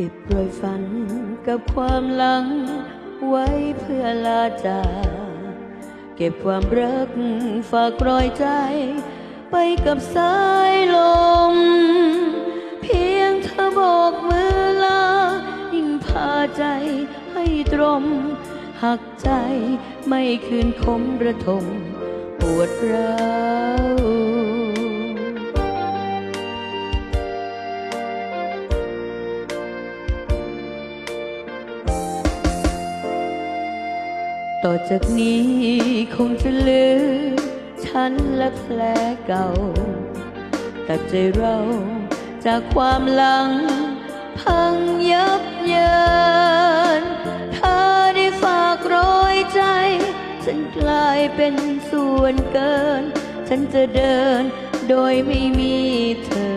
ก็บรอยฝันกับความหลัง ไว้เพื่อลาจากเก็บความรักฝากรอยใจ ไปกับสายลม เพียงเธอโบอกมือลา ยิ่งพาใจให้ตรม หักใจไม่คืนคมระทมปวดร้าว ต่อจากนี้คงจะลือฉันและแผลเก่า ตัดใจเราจากความหลัง พังยับเยินเธอได้ฝากรอยใจ ฉันกลายเป็นส่วนเกิน ฉันจะเดินโดยไม่มีเธอ